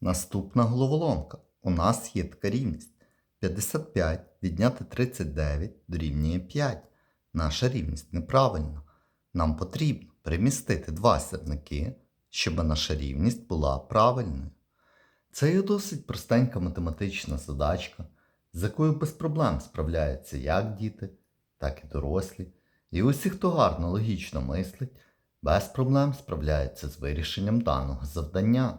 Наступна головоломка. У нас є така рівність. 55 відняти 39 дорівнює 5. Наша рівність неправильна. Нам потрібно перемістити два сірники, щоб наша рівність була правильною. Це є досить простенька математична задачка, з якою без проблем справляються як діти, так і дорослі. І усі, хто гарно логічно мислить, без проблем справляються з вирішенням даного завдання.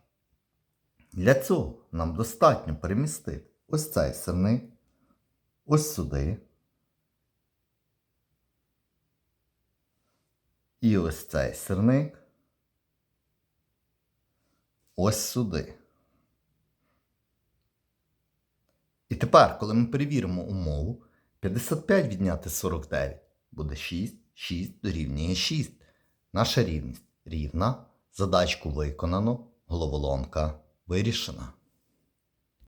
Для цього нам достатньо перемістити ось цей сирник, ось сюди. І ось цей сирник. Ось сюди. І тепер, коли ми перевіримо умову, 55 відняти 49 буде 6, 6 дорівнює 6. Наша рівність рівна. Задачку виконано, головоломка вирішена.